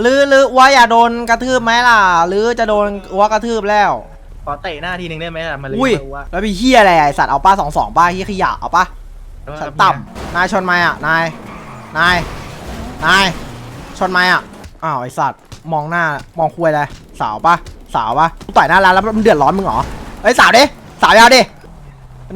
หรือหรือว่าอย่าโดนกระทืบไหมล่ะ หรือจะโดนว่ากระทืบแล้วขอเตะหน้าทีนึงได้ไหมล่ะมาเลยอุ้ยมาว่าแล้วมีเฮียอะไรอะไอสัตว์เอาป้าสองสองป้าเฮียขยะเอาป้าสัตว์ต่ำนายชนไหมอะนายนายนายชนไหมอะอ้าวไอสัตว์มองหน้ามองคุยอะไรสาวป้าสาวป้าต่อยหน้าร้านแล้วมันเดือดร้อนมึงเหรอเอ้ยสาวดิสาวยาวดิ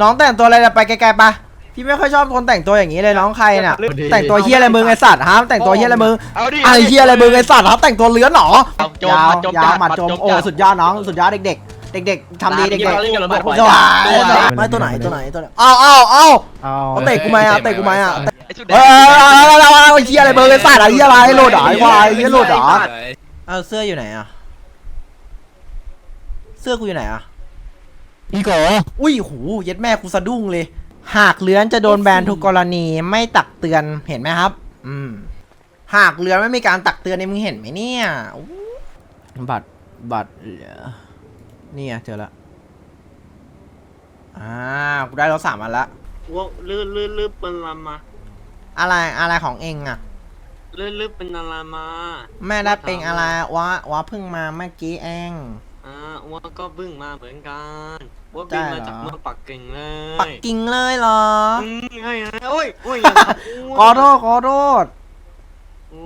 น้องแต่งตัวอะไรเนี่ยไปไกลๆปะ พี่ไม่ค่อยชอบคนแต่งตัวอย่างนี้เลยน้องใครเนี่ยแต่งตัวเฮียอะไรมึงไอสัตว์ฮะแต่งตัวเฮียอะไรมึงเอาดิไอ้เฮียอะไรมึงไอสัตว์ครับแต่งตัวเลื้อนเหรอเอาจมยาวมาจมยาวจัดหมัดจมมาจมโอ้จัดสุดยอดน้องสุดยอดเด็กๆ เด็กๆทำดีเด็กตามที่เราเล่นกันระเบิดๆหัวสวายสวยไม่ตัวไหนตัวไหนตัวไหนอ้าวอ้าวอ้าวเอาเอาเตะกูไหมอะเตะกูไหมอะไอ้สุดแดเองอเอาเอาเอาเอาไอ้เฮียอะไรเบอร์ไอ้สัตว์ไอ้เฮียอะไรไอ้โหลดเหรอไอ้ควายไอ้เฮียโหลดเหรอเอาเสื้ออยู่ไหนอะเสื้อกูอยู่ไหนอะพี่โกอุ้ยหูเย็ดแม่กูสะดุ้งเลย หากเลื้อนจะโดนแบนทุกกรณีไม่ตักเตือนเห็นไหมครับ อืม หากเลื้อนไม่มีการตักเตือนเนี่ยมึงเห็นไหมเนี่ยอู้บัตรบัตรเหลือนี่ไงเจอละอ่ากูได้รถสามอันละว่าลือลือลือเป็นอะไรมาอะไรอะไรของเองอะลือลือเป็นอะไรมาแม่ได้เป็นอะไรวะวะเพิ่งมาเมื่อกี้เองอ่าว่าก็เพิ่งมาเหมือนกัน ว่าได้บินเหรอมาจากเมืองปักกิ่งเลยปักกิ่งเลยเหรออืมใช่ฮะโอ้ยโอ้ยอย่าทำขอโทษขอโทษโอ้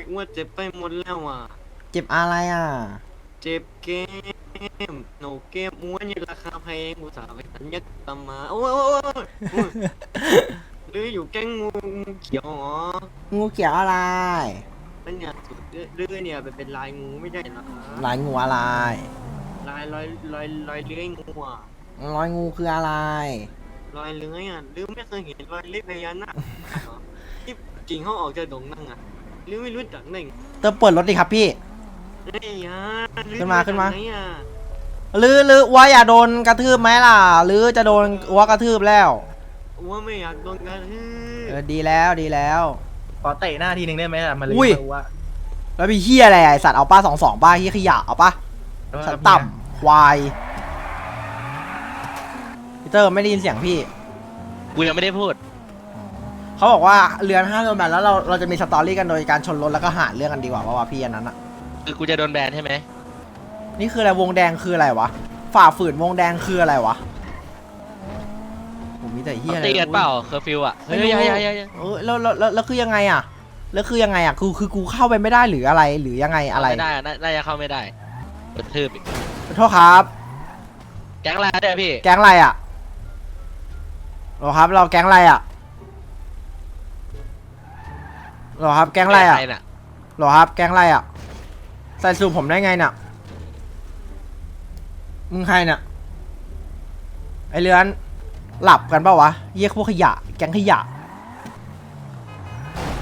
ยอ้ว่าเจ็บไปหมดแล้วอะ เจ็บอะไรอะ เจ็บเกมโนเกมม้วนนี่ราคาแพงอุตส่าห์ไปสัญญาตามมาโอ้ยโอ้ยโอ้ยโอ้ยลืออยู่แก๊งงูงูเขียวเหรองูเขียวอะไรมันเนี่ยสุดลือเนี่ยเป็นลายงูไม่ใช่เหรอลายงูอะไร ลายลอยลอยลอยเลื้อยงูอะรอยงูคืออะไร รอยเลื้อยอะลืมไม่เคยเห็นรอยเลื้อยพญานาคเหรอที่จริงเขาออกจะดงนั่งอะลืมไม่รู้จักหนึ่งเติมเปิดรถดิครับพี่เฮ้ยฮะลืขึ้นมาขึ้นมาไหอะหรือหรือว่าอย่าโดนกระทืบไหมล่ะ หรือจะโดนว่ากระทืบแล้วว่าไม่อยากโดนกระทืเออบดีแล้วดีแล้ว ขอเตะหน้าทีนึงได้ไหมล่ะมาเลยอุ้ยมาว่าแล้วมีเฮียอะไรอะไอ้สัตว์เอาป้าสองสองป้าเฮียขยะเอาป้า สัตว์ต่ำควายพีเตอร์ไม่ได้ยินเสียงพี่ กูยังไม่ได้พูด เขาบอกว่าเรือนห้าโดนแบนแล้วเราเราจะมีสตอรี่กันโดยการชนรถแล้วก็หาเรื่องกันดีกว่าว่าว่าพี่อันนั้นอะคือกูจะโดนแบนใช่ไหมนี่คืออะไรวงแดงคืออะไรวะฝ่าฝืนวงแดงคืออะไรวะผมมีแต่เฮียอะไรตีกันเปล่าเคอร์ฟิวอะเฮ้ยเฮ้ยเฮ้ยเฮ้ยเฮ้ยเออแล้วแล้วแล้วแล้วคือยังไงอะแล้วคือยังไงอะคือคือกูเข้าไปไม่ได้หรืออะไรหรือยังไงอะไรไม่ได้อะน่าน่าจะเข้าไม่ได้ กระทืบอีกขอโทษครับ แก๊งอะไรเนี่ยพี่แก๊งอะไรอะเหรอครับ เราแก๊งอะไรอะเหรอครับ แก๊งอะไรอะใคน่ะเหรอครับ แก๊งอะไรอะ ใส่สูทผมได้ไงเนี่ยมึงใครเนี่ยไอเรือน หลับกันเปล่าวะเยี่ยพวกขยะ แก๊งขยะ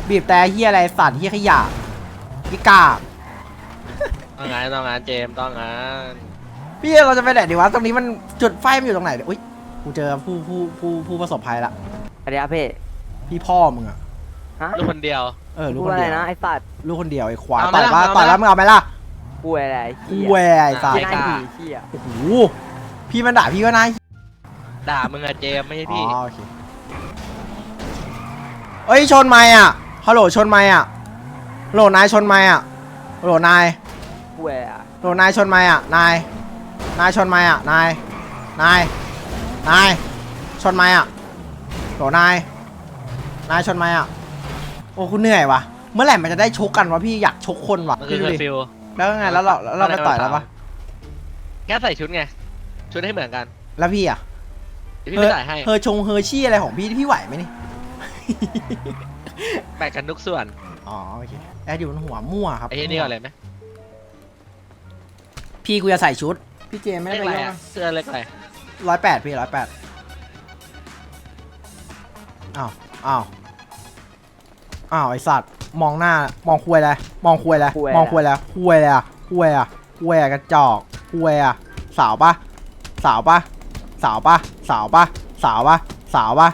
บีบแต่เฮียอะไรสัตว์เฮียขยะพี่กา ต้องงานต้องงานเจมส์ต้องงานพี่เราจะไปไหนดีวะตรงนี้มันจุดไฟมันอยู่ตรงไหนเนี่ยอุ้ยกูเจอผู้ผู้ผู้ผู้ประสบภัยละสวัสดีครับพี่พี่พ่อมึงอะฮะลูกคนเดียว เออลูกพูคดนอะไรเดียวนะไอ้สัตว์ลูกคนเดียวไอ้ควายเอาไหมต่อยล่ะว่าเอาไหมต่อยแล้วมึงเอาไหมล่ะกูอะไรไอ้กูเหี้ยแหวไอ้สัตที่ว์หน้าหีเหี้ยโอ้โหพี่มันด่าพี่ก็น่าด่ามึงอะเจมส์ไม่ใช่อ๋พี่ อโอเคเอ้ยชนไม่อะฮัลโหลชนไม่อะฮัลโหลนายชนไม่อะฮัลโหลนาย กูอะไรอะฮัลโหลนายชนไม่อะ นาย นายชนไม่อะ นาย นาย นาย ชนไม่อะฮัลโหลนาย นายชนไม่อะ โอ้คุณเหนื่อยวะเมื่อไหร่มันจะได้ชกกันวะพี่อยากชกคนวะมันคืพี่อดูเคอดิร์ฟิวแล้วไงแล้วเราแล้วเราไปต่อยแล้วปะแค่ใส่ชุดไง ชุดให้เหมือนกัน แล้วพี่อะเดี๋ยวพี่ไปใส่ให้เฮอชงเฮอชี่อะไรของพี่พี่ไหวไหมนี่ แบ่งกันทุกส่วน อ๋อโอเคแอดอยู่บนหัวมั่วครับไอ้เหี้ยนี่ก่อนเลยไหม พี่กูจะใส่ชุด พี่เจมไม่เล็ได้กไปอะไรยุ่งอะเสื้อเล็กอะไรร้อยแปดพี่ร้อยแปดอ้าวอ้าวอ้าวไอสัตว์มองหน้ามองคุยอะไรมองคุยอะไร มองคุยอะไรคุยอะไรอะคุยอะคุยอะกระจอกคุยอะสาวปะสาวปะสาวปะสาวปะสาวปะสาวปะ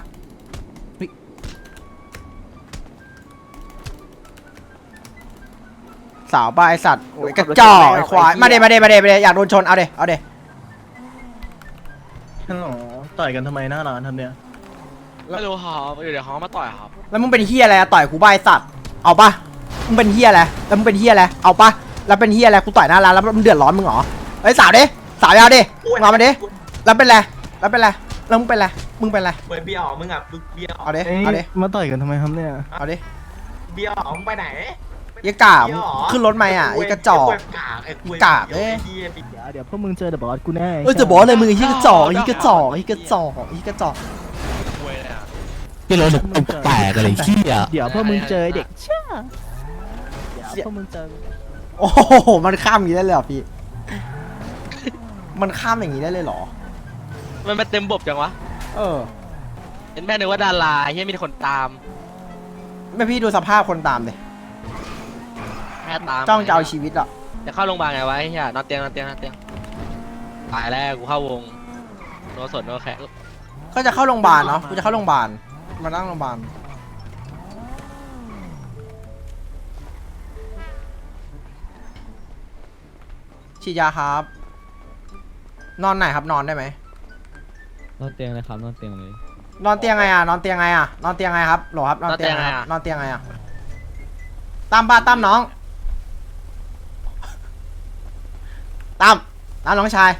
สาวปะไอสัตว์โอ้ยกระจอกไอควายมาเดมาเดมาเดมาเดอยากโดนชนเอาเดเอาเดฮัลโหลต่อยกันทำไมหน้าร้านทำเนี่ยไม่รู้หออยู่เดี๋ยวหอมาต่อยครับแล้วมึงเป็นเฮียอะไรอะต่อยกูบ้าไอ้สัตว์เอาปะมึงเป็นเฮียอะไรแล้วมึงเป็นเฮียอะไรเอาปะแล้วเป็นเฮียอะไรกูต่อยหน้าร้านแล้วมึงเดือดร้อนมึงเหรอเฮ้ยสาวดิสาวยาวดิมามาดิแล้วเป็นไรแล้วเป็นไรแล้วมึงเป็นไรมึงเป็นไรเปิดเบียร์ออกมึงอะเบียร์ออกเอาดิเอ้ยเอาดิมาต่อยกันทำไมครับเนี่ยเอาดิเบียร์ออกมึงไปไหน ยี่กาบขึ้นรถไหมอะยี่กระจอกกากไอ้คุยกากเอ้ยเหี้ยเดี๋ยวเดี๋ยวพวกมึงเจอเดอะบอสกูแน่เออจะบอกเลยมึงไอ้ยี่กระจอกไอ้ยี่กระจอกไอ้ยี่กระจอกไอ้ยี่กระจอกพี่รถแตกอะไรเหี้ยเดี๋ยวพวกมึงเจอไอ้เด็กเช่าเดี๋ยวพวกมึงเจอโอ้โหมันข้ามอย่างนี้ได้เลยเหรอพี่ มันข้ามอย่างนี้ได้เลยเหรอ มันมาเต็มบบจังวะ เออเห็นแม่นึกว่าดาราเฮียมีแต่คนตามไม่พี่ดูสภาพคนตามเลยแม่ ตามจ้องจะเอาชีวิตอะจะเข้าโรงพยาบาลไงวะไอ้เฮียนอนเตียงนอนเตียงนอนเตียงตายแล้วกูเข้าวงโนสนโนแขกก็จะเข้าโรงพยาบาลเนาะกูจะเข้าโรงพยาบาลมานั่งโรงพยาบาลฉีดยาครับ นอนไหนครับนอนได้ไหมนอนเตียงเลยครับนอนเตียงเลยนอนเตียงไงอะนอนเตียงไงอะนอนเตียงไงครับโหลครับนอนเตียงไงครับนอนเตียงไงอะตั้มป้าตั้มน้อง ตั้มตั้มน้องชาย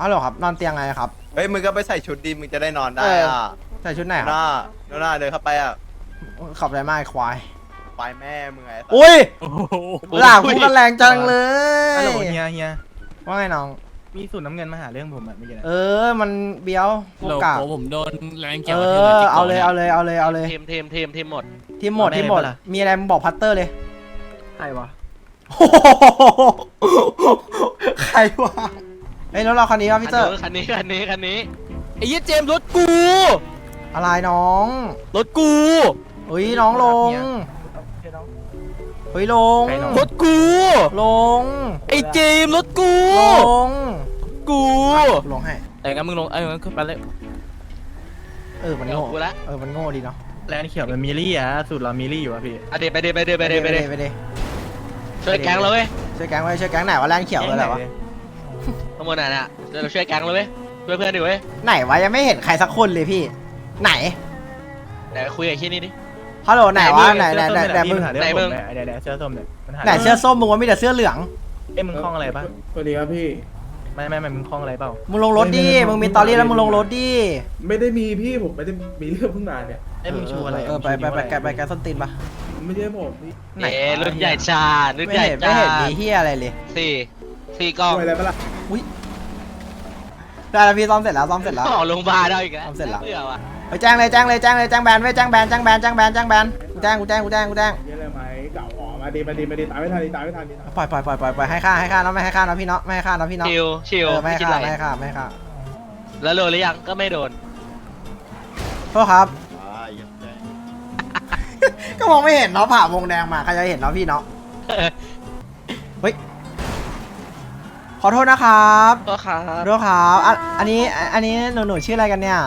อ๋อเหรอครับ นอนเตียงไงครับ เฮ้ยมึงก็ไปใส่ชุดดีมึงจะได้นอนได้เอออะใส่ชุดไหนคหรับน้าหน้าเดินเข้าไปอะขับอะไรมาไอ้ควายปลายแม่มึงไงอุ้ยหลังพูดกันแรงจังเลฮัลยโหลเฮียเฮียว่าไงน้อง มีสูตรน้ำเงินมาหาเรื่องผมอะเมื่อกี้นะเออ มันเบี้ยวพวกกาผมโดนแรงเอเกี่ยวอเอาเลย เอาเลย เอาเลย เอาเลยทีมทีมทีมทีมหมด ทีมหมดทีมหมด มีอะไรมึงบอกพัตเตอร์เลย ใครวะโอ้โห ใครวะเฮ้ยรถเราคันนี้ป่ะพี่เตอร์ คันนี้คันนี้คันนี้ไอ้เหี้ยเจมส์รถกู อะไรน้องรถกู เฮ้ยน้องลงเฮียน้องเฮ้ยลงใครน้องรถกู ลง ไอ้เจมส์รถกู ลง กูลงให้ แต่งั้นมึงลงไอ้งั้นขึ้นไปเลย เออมันเดี๋ยวโง่กูละ เออมันโง่ดีเนาะแลนด์เขียวเป็นมิลลี่อะสูตรเรามิลลี่อยู่อะพี่อะเดี๋ยวไปเดี๋ยวไปเดี๋ยวไปเดี๋ยวไปเดี๋ยวไปดิ ช่วยแก๊งเราเว้ยช่วยแก๊งไว้ช่วยแก๊งไหนวะแรงเขียวเลยเหรอวะข้างบนน่ะน่ะเดี๋ยวเราช่วยแก๊งเราเว้ยช่วยเพื่อนดิเว้ยไหนวะยังไม่เห็นใครสักคนเลยพี่ ไหนเดี๋ยวคุยกับที่นี่ดิ ฮัลโหลไหนวะไหนไหนไหนไหนมึงไหนไหนมึมึงงเดี๋ยวเดี๋ยวเสื้อส้มเนี่ยมันหาไหนเสื้อส้มมึงว่ามีแต่เสื้อเหลืองเอ้ยมึงคล้องอะไรปะสวัสดีครับพี่ ไม่ไม่ไม่มึงคล้องอะไรเปล่า มึงลงรถดิ มึงมีตอรี่แล้วมึงลงรถดิ ไม่ได้มีพี่ผมไม่ได้มีเรื่องเพิ่งมาเนี่ยเอ้ยมึงชูอะไรเออไปไปไปไปไปแกส้นตีนปะ ไม่ใช่ผมพี่ไหนเอ๊ะวะรุ่นใหญ่ชารุ่นไม่ใหญ่เห็นไม่ชาเห็นมีเฮียอะไรเลย สี่สี่กล้องช่วยอะไรปะล่ะได้แล้วพี่ซ่อมเสร็จแล้วซ่อมเสร็จแล้วต่อโรงพยาบาลเอาอีกแล้วทำเสร็จแล้วเบื่อว่ะไปแจ้งเลยแจ้งเลยแจ้งเลยแจ้งแบนไว้ยแจ้งแบนแจ้งแบนแจ้งแบนแจ้งแบนกูแจ้งกูแจ้งกูแจ้งกูแจ้งเยอะเลยไหมเก่าอ๋อมาดีมาดีมาดีตามไม่ทันดีตามไม่ทันดีตามปล่อยปล่อยปล่อยปล่อยปล่อยให้ค่าให้ค่าเนาะไม่ให้ค่าเนาะพี่เนาะไม่ให้ค่าเนาะพี่เนาะชิวชิวเออไม่ไม่ให้คิดค่าอะไรไม่ให้ค่าไม่ให้ค่าแล้วโดนหรือยังก็ไม่โดนโทษครับอ่าอย่าใจ ก็มองไม่เห็นเนาะผ่าวงแดงมาใครจะเห็นเนาะพี่เนาะเฮ้ยขอโทษนะครับก็ครับขอโทษครับอะอันนี้อันนี้หนูหนูชื่ออะไรกันเนี่ย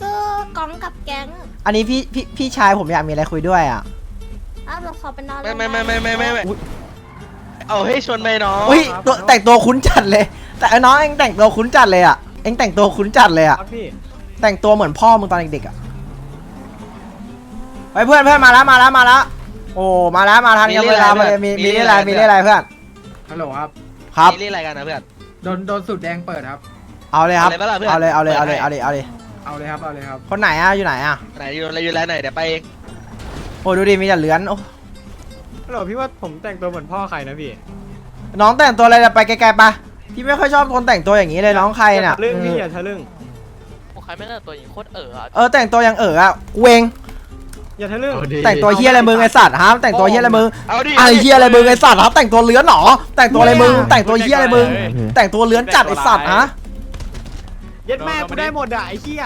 ซื้อกองกับแก๊งอันนี้พี่พี่พี่ชายผมอยากมีอะไรคุยด้วยอะอ้าวเราขอไปนอนไม่ไม่ไม่ไม่ไม่ไม่ไม่เอาให้ชวนไปน้องอุ้ยตัวแต่งตัวคุ้นจัดเลย แต่ไอ้น้องเองแต่งตัวคุ้นจัดเลยอะเองแต่งตัวคุ้นจัดเลยอะพี่แต่งตัวเหมือนพ่อมึงตอนเด็กๆอะ ไปเพื่อนเพื่อนมาแล้วมาแล้วมาแล้วโอ้มาแล้วมาทันกันเวลามาเลยมีมีเรื่องอะไรมีเรื่องอะไรเพื่อนฮัลโหลครับ ครับ นี่อะไรกันนะเพื่อน โดนโดนสุดแดงเปิดครับ เอาเลยครับ เอาเลยปะล่ะเพื่อนเอาเลยเอาเลยเอาเลยเปิดให้เอาเลยเอาเลยเอาเลยครับเอาเลยครับคนไหนอะอยู่ไหนอะไหนอยู่อะไรอยู่แล้วไหนเดี๋ยวไปเองโอ้ดูดิมีแต่เหลือนโอ้ฮัลโหลพี่ว่าผมแต่งตัวเหมือนพ่อใครนะพี่ น้องแต่งตัวอะไรเนี่ยไปไกลๆปะพี่ไม่ค่อยชอบคนแต่งตัวอย่างนี้เลยน้องใครเนี่ยเรื่องพี่อย่าทะลึ่งใครไม่ได้ตัวอย่างโคตรเอ๋อเออแต่งตัวอย่างเอ๋ออะกูเอง อย่าทะลึ่งแต่งตัวเฮียอะไรมึงไอสัตว์ฮะแต่งตัวเฮียอะไรมึงเอาดิไอเฮียอะไรมึงไอสัตว์ครับแต่งตัวเลื้อนหรอแต่งตัวอะไรมึงแต่งตัวเฮียอะไรมึงแต่งตัวเลื้อนจัดไอสัตว์ฮะเย็ดแม่กูได้หมดอะไอ้เหี้ย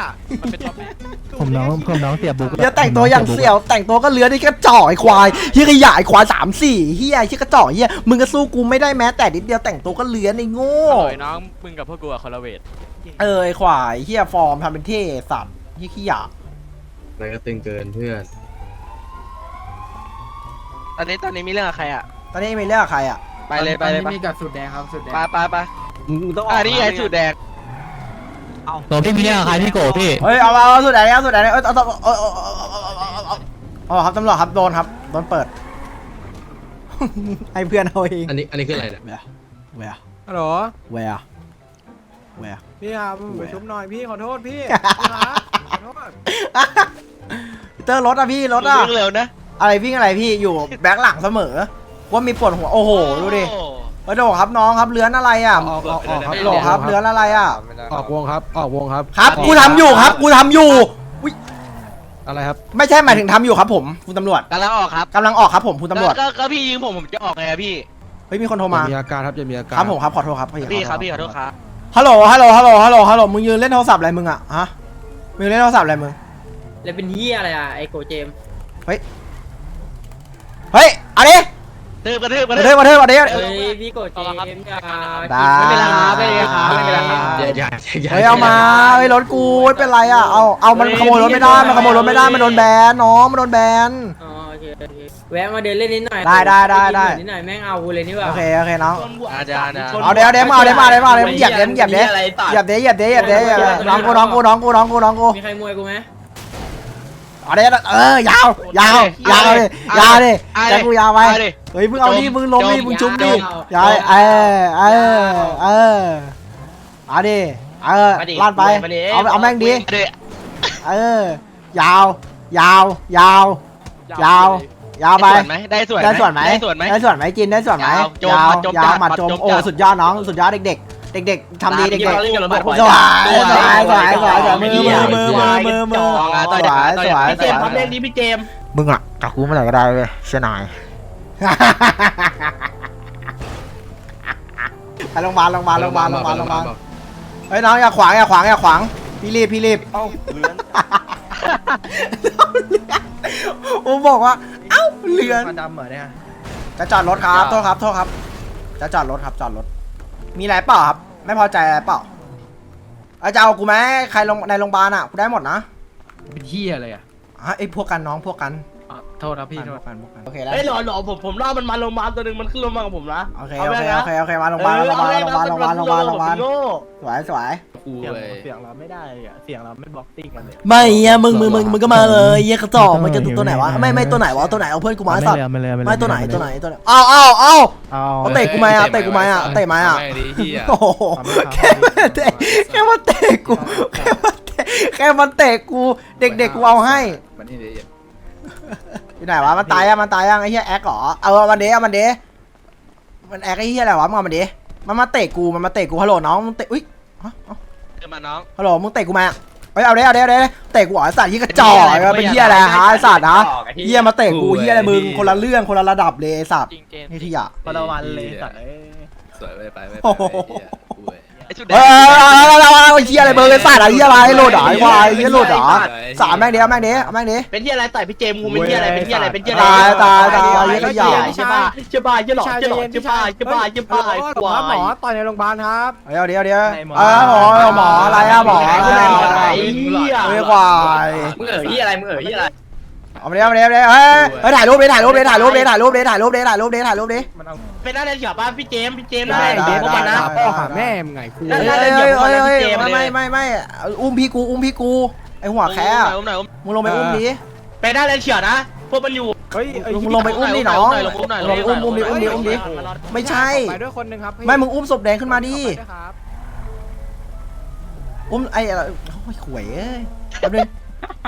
ผมน้องผมน้องเสียบุกเฮียแต่งตัวอย่างเสี่ยว แต่งตัวก็เลื้อนไอ้กระจอกไอควายเฮียขยะไอควายสามสี่เฮียเฮียกระจอกเฮียมึงก็สู้กูไม่ได้แม้แต่นิดเดียวแต่งตัวก็เลื้อนไอโง่โอ้ยน้องมึงกับพวกกูอะคอลเวทเออไอควายเฮียฟอร์มทำเป็นเท่สัตว์เฮียขยะอะไรก็ตึงเกินเพื่อน ตอนนี้ตอนนี้มีเรื่องกับใครอะ ตอนนี้มีเรื่องกับใครอะไปเลยไปเลยตอมีกับสุดแดงครับสุดแดงไปไปไปมึงต้องออกอะนี่ไงสุดแดงเอาตพี่มีเรื่องกับใครพี่โกพี่เฮ้ยเอาเอาสุดแดงเอาสุดแดงเอาเอาเอาเอาครับตำรวจครับโดนครับโดนเปิดให้เพื่อนเอาเองอันนี้อันนี้คืออะไรเนี่ยแวร์ฮัลโหลแวร์แวร์พี่ครับไปชุบหน่อยพี่ขอโทษพี่ขอโทษเตอร์รถอะพี่รถอะเร็วนะ อะไรวิ่งอะไรพี่อยู่แบ็คหลังเสมอ ว่ามีปวดหัวโอ้โหดูดิโอ้กระโดดครับน้องครับเลื้อนอะไรอะออกออกออกครับกระโดดครับเลื้อนอะไรอะออกวงครับออกวงครับครับกูทำอยู่ครับกูทำอยู่อุ๊ยอะไรครับไม่ใช่หมายถึงทำอยู่ครับผมคุณตำรวจกำลังออกครับกำลังออกครับผมคุณตำรวจก็ก็พี่ยิงผมผมจะออกไงอะพี่เฮ้ยมีคนโทรมาจะมีอาการครับจะมีอาการครับผมครับขอโทษครับพี่ครับพี่ขอโทษครับฮัลโหลฮัลโหลฮัลโหลฮัลโหลฮัลโหลมึงยืนเล่นโทรศัพท์อะไรมึงอะฮะมึงเล่นโทรศัพท์อะไรมึงแล้วเป็นเฮียอะไรอะไอโกเจมเฮ้ย เอาดิกระทืบกระทืบกระมาทืเด้บมาเด้มาเด้เฮ้ยพี่โกเจมอย่าได้ไม่เป็นไรครับไม่เป็นไรครับไม่เป็นไรครับอย่าอย่าอย่าเฮ้ยเอามาเฮ้ยรถกูไม่เป็นไรอะเอาเอามันขโมยรถไม่ได้มันขโมยรถไม่ได้มันโดนแบนน้องมันโดนแบน อ๋อโอเคโอเคแวะมาเดินเล่นนิดหน่อยได้ได้ได้ได้นิดหน่อยแม่งเอากูเลยนี่หว่าโอเคโอเคน้องอาจารย์นะเอาเดี๋ยวเดี๋ยวมาเอาเดี๋ยวมาเดี๋ยวมาเดี๋ยวเหยียบเดี๋ยวเหยียบเดี๋ยวเหยียบเดี๋ยวเหยียบเดี๋ยวเหยียบเดี๋ยวเหยียบเดี๋ยวน้องกูน้องกูน้องกูน้องกูน้องกูมีใครมวยกูไหม เอาเดี๋ยวเออยาวยาวยาวเลยยาวเลยใจกูยาวไปเอาดิเฮ้ยมึงเอาดิมึงล้มดิมึงจุ๊บดิจมยาวเออเออเออเอาดิเออลั่นไปเอาเอาแม่งดิเอาดิเออยาวยาวยาวยาวยาวไปได้ส่วนไหมได้ส่วนไหมได้ส่วนไหมได้ส่วนไหมได้ส่วนไหมจินได้ส่วนไหมยาวจมยาวปัดจมยาวจัดหมัดปัดจมจมโอ้จัดสุดยอดน้องสุดยอดเด็กๆ เด็กๆทำดีเด็กตามที่เราเล่นกับๆระเบิดสวยสวยสวยสวยสวยสวยไม่มืดีออะมือมือมือมือมือต่อไงต่อสวยต่อสวยพี่เจมส์สวยทำเล่นนี้พี่เจมส์มึงอะกับกูเมื่อไหร่ก็ได้เลยเชื่อนายไปโรงพยาบาลโรงพยาบาลโรงพยาบาลโรงพยาบาลโรงพยาบาลเฮ้ยน้องอย่าขวางอย่าขวางอย่าขวางพี่รีบพี่รีบเอ้าเลือนผมบอกว่า เอ้าเรือนมาดำเหรอเนี่ยจะจอดรถครับโทษครับโทษครับ จะจอดรถครับจอดรถ มีอะไรเปล่าครับ ไม่พอใจอะไรเปล่าเอาจะเอากูไหมใครลงในโรงพยาบาลอะ กูได้หมดนะเป็นที่อะไรอะอะไอ้พวกกันน้องพวกกันอะโทษครับพี่พโทวษกกันพวกกัน โอเคแล้ว เฮ้ยหล่อหล่อผมผมล่อมันมาโรงพยาบาลตัวหนึ่งมันขึ้นรถมากับผมนะโอเค โอเค โอเค โอเค มาโรงพยาบาลโรงพยาบาลโรงพยาบาลโรงพยาบาลโรงพยาบาลโรงพยาบาลสวยสวย กูเสียงเลยเสียงเราไม่ได้เลยอะเสียงเราไม่บล็อกติ้งกันเลยไม่อะมึงมึงมึงมึงก็มาเลยเยี่ยกระจอกมันจะตัวไหนวะไม่ไม่ตัวไหนวะตัวไหนเอาเพื่อนกูมาไอ้สัตว์ไม่เลยไม่เลยไม่ตัวไหนตัวไหนตัวไหนอ้าวอ้าวอ้าวเอาเอาเตะกูไหมอะเตะกูไหมอะเตะไหมอะไม่ดีเฮียโอ้โหแค่มาเตะแค่มาเตะกูแค่มาเตะแค่มาเตะกูเด็กๆกูเอาให้มันนี่ดีอยู่ไหนวะมันตายยังมันตายยังไอ้เหี้ยแอคเหรอเอาเอามันเดเอามันเดมันแอคไอ้เหี้ยอะไรวะมึงเอามันเดมันมาเตะกูมันมาเตะกูฮัลโหลน้องมึงเตะอุ้ยฮะเอ้าเดิน มาน้องฮัลโหลมึงเตะกูมาเฮ้ยเอาเด้เอาเด้เอาเด้เตะกูเหรอไอ้สัตว์ยี่กระจอกเป็นเหี้ยอะไรฮะไอ้สัตว์ฮะเหี้ยมาเตะกูเหี้ยอะไรมึงคนละเรื่องคนละระดับเลยไอ้สัตว์จริงเจนนี่ที่อะประวันเลยสัตว์เอ้ยสวยไปไปไป ไอ้ชุดเออเอาเอาเอาเออเหี้ยอะไรเบอร์ไอ้สัตว์ไอ้เหี้ยอะไรโหลดเหรอไอ้ควายเหี้ยโหลดเหรอสามแม่งเดียวแม่งเดียวแม่งเดียว เป็นที่อะไรต่อยพี่เจมกูเป็นที่อะไรเป็นที่อะไรเป็นที่อะไรตายตายตายเหี้ยขยะใช่ป่ะใช่ป่ะใช่หรอใช่หรอกใช่ป่ะใช่ป่ะใช่ป่ะเฮ้ยฮัลโหมอต่อยในโรงพยาบาลครับเดี๋ยวเดี๋ยวเดี๋ยวไอเออหมอหมออะไรอะหมออะไรอะไหนไม่ควายมึงเอ๋ยที่อะไรมึงเอ๋ยที่อะไรเอามาเดี๋ยวมาเดี๋ยวเดี๋ยวเฮ้ยถ่ายรูปดิถ่ายรูปดิถ่ายรูปดิถ่ายรูปดิถ่ายรูปดิถ่ายรูปดิถ่ายรูปดิมันเอา เป็นอะไรเฉยป่ะพี่เจมส์พี่เจมส์ได้ได้ได้ เด็กพวกมันนะ ได้ พ่อหาแม่มึงไงกูได้เฮ้ยเฮ้ยเฮ้ยเฮ้ยเฮ้ยไม่ไม่ไม่ไม่อุ้มพี่กูอุ้มพี่กูไอหัวแค่อุ้มหน่อยอุ้มมึงลงไปอุ้มดิไปได้เลยเฉียดนะพวกมันอยู่เฮ้ยเอ้ยมึงลงไปอุ้มดิน้องลงอุ้มหน่อยลงไปอุ้มอุ้มดิอุ้มดิอุ้มดิไม่ใช่ ไปด้วยคนหนึงครับพี่ไม่มึงอุ้มศพแดงขึ้นมาดิ ไปด้วยครับอุ้มไอ้อะไรโอ้ยขวยเอ้ยแป๊บนึง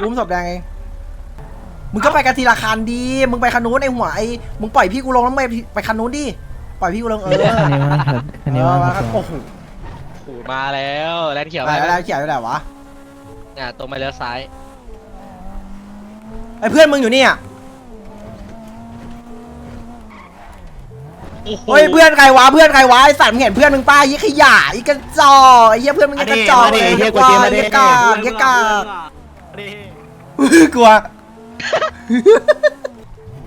อุ้มศพแดงเอง มึงก็ไปกันทีละคันดี มึงไปคันนู้นไอหัวไอมึงปล่อยพี่กูลงแล้วไม่ไปคันนู้นดิ ปล่อยพี่กูลงเอออันนี้ว่าครับอันนี้ว่าเออครับโอ้โหมาแล้วแลนเขียวอะไรอะไรเขียวอยู่ไหนวะเนี่ยตรงไปเลี้ยวซ้ายไอ้เพื่อนมึงอยู่นี่อะเฮ้ยเพื่อนใครวะเพื่อนใครวะไอ้สัตว์มึงเห็นเพื่อนมึงป้ายี่ขยะไอ้กระจอกไอ้เหี้ยเพื่อนมึงยี่กระจอกเลยไอ้เหี้ยกว่าไอ้เหี้ยกากไอ้เหี้ยกากกลัว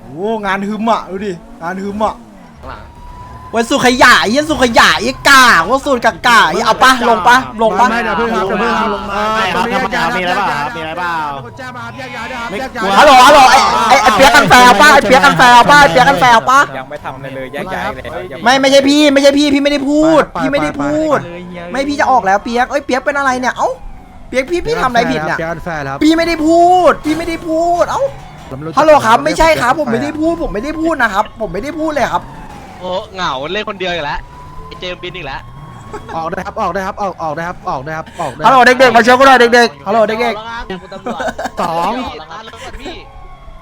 โอ้งานฮึมอะดูดิงานฮึมอะข้างหลังวันสุขยะไอ้เหี้ยสุขยะไอ้กากว่าสูตรกากาไอ้เอาปะลงปะลงปะ ไม่เดี๋ยวเพิ่งครับเดี๋ยวเพิ่งครับไม่ครับธรรมดามีอะไรบ้างครับมีอะไรบ้างคนแจ้งมาครับแยกย้ายด้วยครับไม่แยกกลัวย้าย ฮัลโหลฮัลโหลไอ้ไอ้ไอ้เปียกกันแฟร์ป้าไอ้เปียกกันแฟร์ป้าไอ้เปียกกันแฟร์ป้ายังไม่ทำอะไรเลยแยกย้ายเลยไม่ไม่ใช่พี่ ไม่ใช่พี่พี่ไม่ได้พูด พี่ไม่ได้พูด ไม่พี่จะออกแล้วเปียกเอ้ยเปียกเป็นอะไรเนี่ยเอ้า เปียกพี่พี่ทำอะไรผิดเนี่ยเปียกแฟร์ครับพี่ไม่ได้พูด พี่ไม่ได้พูด เอ้าฮัลโหลครับไม่ใช่ครับ ผมไม่ได้พูด ผมไม่ได้พูดนะครับ ผมไม่ได้พูดเลยครับ โอ้เหงาเล่นคนเดียวอีกแล้วไอ้เจมส์บินอีกแล้วออกได้ครับออกได้ครับออกออกได้ครับออกได้ครับออกได้ฮัลโหลเด็กๆมาช่วยกูหน่อยเด็กๆฮัลโหลเด็กคุณตำรวจสองพี่ตาเลิกก่อนพี่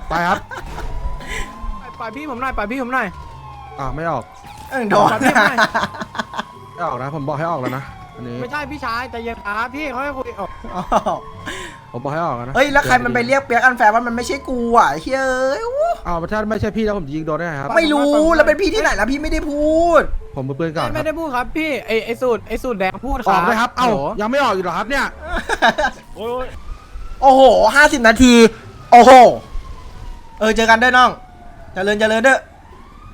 ไปครับปล่อยพี่ผมหน่อยปล่อยพี่ผมหน่อยอ่าไม่ออกๆเออโดนขอเทียบหน่อยไม่ออกนะผมบอกให้ออกแล้วนะ อันนี้ไม่ใช่พี่ชายใจเย็นครับพี่เขาให้คุยออกอ้าวผมบอกให้ออกแล้วนะเฮ้ยแล้วใครมันไปเรียกเปียกอันแฟร์ว่ามันไม่ใช่กูอะเฮ้ยอู้อ้าวถ้าไม่ใช่พี่แล้วผมยิงโดนได้ไงครับ ไม่รู้แล้วเป็นพี่ที่ไหนแล้วพี่ไม่ได้พูด ผมมือปืนก่อนคไม่รับได้พูดครับพี่ไอไอสูตรไอสูตรแดงพูดคอรัอบกได้ครับ เอ้าโหยังไม่ออกอีกเหรอครับเนี่ย โอ้โหห้าสิบนาที โอ้โห เออเจอกันด้วยน้องเจริญเจริญเด้อ